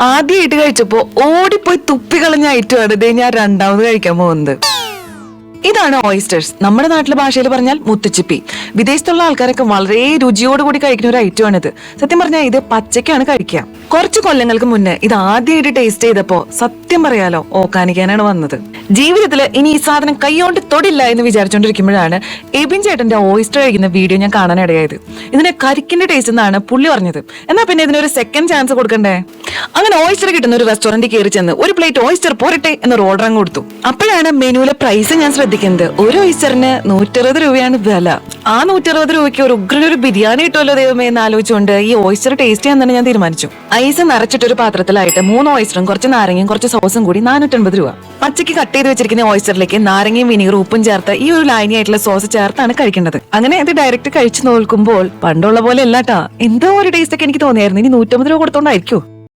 ആദ്യമായിട്ട് കഴിച്ചപ്പോ ഓടിപ്പോയി തുപ്പി കളഞ്ഞ ആണ്. ഇതേ ഞാൻ രണ്ടാമത് കഴിക്കാൻ പോകുന്നത്. ഇതാണ് ഓയിസ്റ്റേഴ്സ് നമ്മുടെ നാട്ടിലെ ഭാഷയിൽ പറഞ്ഞാൽ മുത്തുച്ചിപ്പി. വിദേശത്തുള്ള ആൾക്കാരൊക്കെ വളരെ രുചിയോടുകൂടി കഴിക്കുന്ന ഒരു ഐറ്റമാണിത് സത്യം പറഞ്ഞാൽ ഇത് പച്ചയ്ക്കാണ് കഴിക്കുക. കുറച്ച് കൊല്ലങ്ങൾക്ക് മുന്നേ ഇത് ആദ്യമായിട്ട് ടേസ്റ്റ് ചെയ്തപ്പോ സത്യം പറയാലോ ഓക്കാനിക്കാനാണ് വന്നത്. ജീവിതത്തിൽ ഇനി ഈ സാധനം കൈകൊണ്ട് തൊടില്ല എന്ന് വിചാരിച്ചുകൊണ്ടിരിക്കുമ്പോഴാണ് എബിൻ ചേട്ടന്റെ ഓയിസ്റ്റർ കഴിക്കുന്ന വീഡിയോ ഞാൻ കാണാനിടയായത് ഇതിനെ കരിക്കിന്റെ ടേസ്റ്റ് എന്നാണ് പുള്ളി പറഞ്ഞത്. എന്നാ പിന്നെ ഇതിനൊരു സെക്കൻഡ് ചാൻസ് കൊടുക്കണ്ടേ? അങ്ങനെ ഓയിസ്റ്റർ കിട്ടുന്ന ഒരു റെസ്റ്റോറന്റിൽ കയറി ചെന്ന് ഒരു പ്ലേറ്റ് ഓയിസ്റ്റർ പോരട്ടെ എന്നൊരു ഓർഡർ അങ്ങ് കൊടുത്തു. അപ്പോഴാണ് മെനുവിലെ പ്രൈസ് ഞാൻ ശ്രദ്ധിക്കുന്നത്. ഒരു ഓയിസ്റ്ററിന് നൂറ്ററുപത് രൂപയാണ് വില. ആ നൂറ്ററുപത് രൂപയ്ക്ക് ഒരു ഉഗ്രൻ ഒരു ബിരിയാണി കിട്ടുമല്ലോ ദൈവമേ എന്ന് ആലോചിച്ചുകൊണ്ട് ഈ ഓയിസ്റ്റർ ടേസ്റ്റ് ചെയ്യാൻ തന്നെ ഞാൻ തീരുമാനിച്ചു. ഐസ് നിറച്ചിട്ട് ഒരു പാത്രത്തിലായിട്ട് മൂന്ന് ഓയിസ്റ്ററും കുറച്ച് നാരങ്ങയും കുറച്ച് സോസും കൂടി നാനൂറ്റൻപത് രൂപ. പച്ചയ്ക്ക് കട്ട് ചെയ്ത് വെച്ചിരിക്കുന്ന ഓയിസ്റ്ററിലേക്ക് നാരങ്ങയും വിനീഗറും ഉപ്പും ചേർത്ത് ഈ ഒരു ലൈനി ആയിട്ടുള്ള സോസ് ചേർത്താണ് കഴിക്കേണ്ടത്. അങ്ങനെ അത് ഡയറക്റ്റ് കഴിച്ചു നോക്കുമ്പോൾ പണ്ടുള്ള പോലെ അല്ലാട്ടാ എന്തോ ഒരു ടേസ്റ്റ് ഒക്കെ എനിക്ക് തോന്നിയായിരുന്നു. ഇനി നൂറ്റമ്പത് രൂപ കൊടുത്തോണ്ടായിരിക്കും?